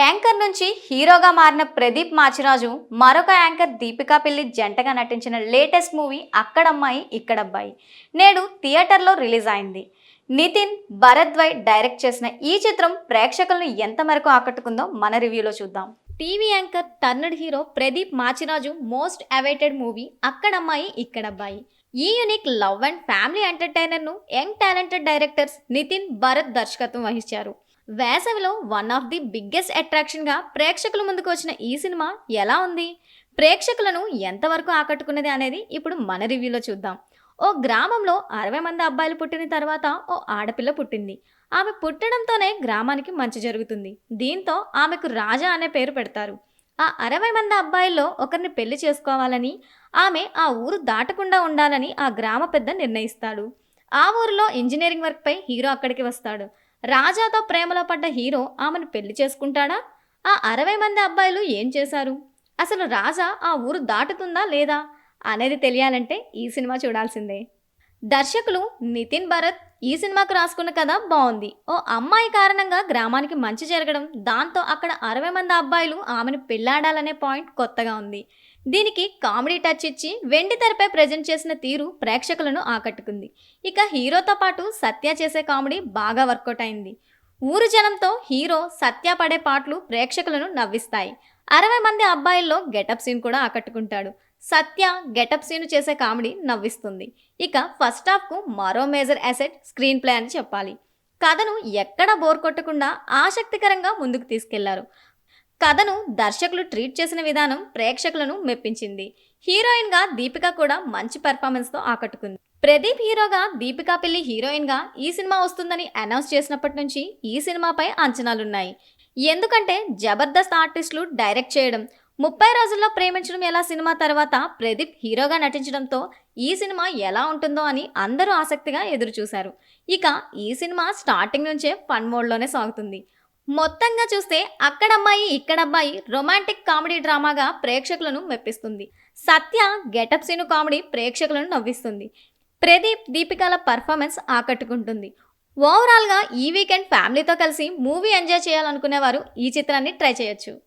Anchor నుంచి హీరోగా మారిన ప్రదీప్ మాచిరాజు మరొక యాంకర్ దీపికా పెళ్ళి జంటగా నటించిన లేటెస్ట్ మూవీ అక్కడమ్మాయి ఇక్కడబ్బాయి. నేడు థియేటర్లో రిలీజ్ అయింది. నితిన్ భరద్వై డైరెక్ట్ చేసిన ఈ చిత్రం ప్రేక్షకులను ఎంతమేరకు ఆకట్టుకుందో మన రివ్యూలో చూద్దాం. TV anchor turned hero Pradeep Machiraju most awaited movie Akkadammayi Ikkadabbayi. ఈ unique love and family ఎంటర్టైనర్ను young talented directors Nitin Bharat దర్శకత్వం వహించారు. వేసవిలో వన్ ఆఫ్ ది బిగ్గెస్ట్ అట్రాక్షన్గా ప్రేక్షకుల ముందుకు వచ్చిన ఈ సినిమా ఎలా ఉంది? ప్రేక్షకులను ఎంతవరకు ఆకట్టుకున్నది అనేది ఇప్పుడు మన రివ్యూలో చూద్దాం. ఓ గ్రామంలో అరవై మంది అబ్బాయిలు పుట్టిన తర్వాత ఓ ఆడపిల్ల పుట్టింది. ఆమె పుట్టడంతోనే గ్రామానికి మంచి జరుగుతుంది. దీంతో ఆమెకు రాజా అనే పేరు పెడతారు. ఆ అరవై మంది అబ్బాయిల్లో ఒకరిని పెళ్ళి చేసుకోవాలని ఆమె ఆ ఊరు దాటకుండా ఉండాలని ఆ గ్రామ పెద్ద నిర్ణయిస్తాడు. ఆ ఊరిలో ఇంజనీరింగ్ వర్క్పై హీరో అక్కడికి వస్తాడు. రాజాతో ప్రేమలో పడ్డ హీరో ఆమెను పెళ్ళి చేసుకుంటాడా? ఆ అరవై మంది అబ్బాయిలు ఏం చేశారు? అసలు రాజా ఆ ఊరు దాటుతుందా లేదా అనేది తెలియాలంటే ఈ సినిమా చూడాల్సిందే. దర్శకులు నితిన్ భరత్ ఈ సినిమాకు రాసుకున్న కథ బాగుంది ఓ అమ్మాయి కారణంగా గ్రామానికి మంచి జరగడం దాంతో అక్కడ అరవై మంది అబ్బాయిలు ఆమెను పెళ్ళాడాలనే పాయింట్ కొత్తగా ఉంది. దీనికి కామెడీ టచ్ ఇచ్చి వెండి తెరపై ప్రజెంట్ చేసిన తీరు ప్రేక్షకులను ఆకట్టుకుంది. ఇక హీరోతో పాటు సత్య చేసే కామెడీ బాగా వర్కౌట్ అయింది. ఊరు జనంతో హీరో సత్య పడే పాటలు ప్రేక్షకులను నవ్విస్తాయి. అరవై మంది అబ్బాయిల్లో గెటప్ సీన్ కూడా ఆకట్టుకుంటాడు. సత్య గెటప్ సీన్ చేసే కామెడీ నవ్విస్తుంది. ఇక ఫస్ట్ హాఫ్కు మరో మేజర్ అసెట్ స్క్రీన్ ప్లే అని చెప్పాలి. కథను ఎక్కడ బోర్ కొట్టకుండా ఆసక్తికరంగా ముందుకు తీసుకెళ్ళారు. కథను దర్శకులు ట్రీట్ చేసిన విధానం ప్రేక్షకులను మెప్పించింది. హీరోయిన్గా దీపిక కూడా మంచి పెర్ఫార్మెన్స్తో ఆకట్టుకుంది. ప్రదీప్ హీరోగా దీపికా పిల్లి హీరోయిన్గా ఈ సినిమా వస్తుందని అనౌన్స్ చేసినప్పటి నుంచి ఈ సినిమాపై అంచనాలున్నాయి. ఎందుకంటే జబర్దస్త్ ఆర్టిస్టులు డైరెక్ట్ చేయడం ముప్పై రోజుల్లో ప్రేమించడం ఎలా సినిమా తర్వాత ప్రదీప్ హీరోగా నటించడంతో ఈ సినిమా ఎలా ఉంటుందో అని అందరూ ఆసక్తిగా ఎదురు చూశారు ఇక ఈ సినిమా స్టార్టింగ్ నుంచే ఫన్ మోడ్లోనే సాగుతుంది. మొత్తంగా చూస్తే అక్కడమ్మాయి ఇక్కడబ్బాయి రొమాంటిక్ కామెడీ డ్రామాగా ప్రేక్షకులను మెప్పిస్తుంది. సత్య గెటప్ సీను కామెడీ ప్రేక్షకులను నవ్విస్తుంది. ప్రదీప్ దీపికల పర్ఫార్మెన్స్ ఆకట్టుకుంటుంది. ఓవరాల్గా ఈ వీకెండ్ ఫ్యామిలీతో కలిసి మూవీ ఎంజాయ్ చేయాలనుకునేవారు ఈ చిత్రాన్ని ట్రై చేయొచ్చు.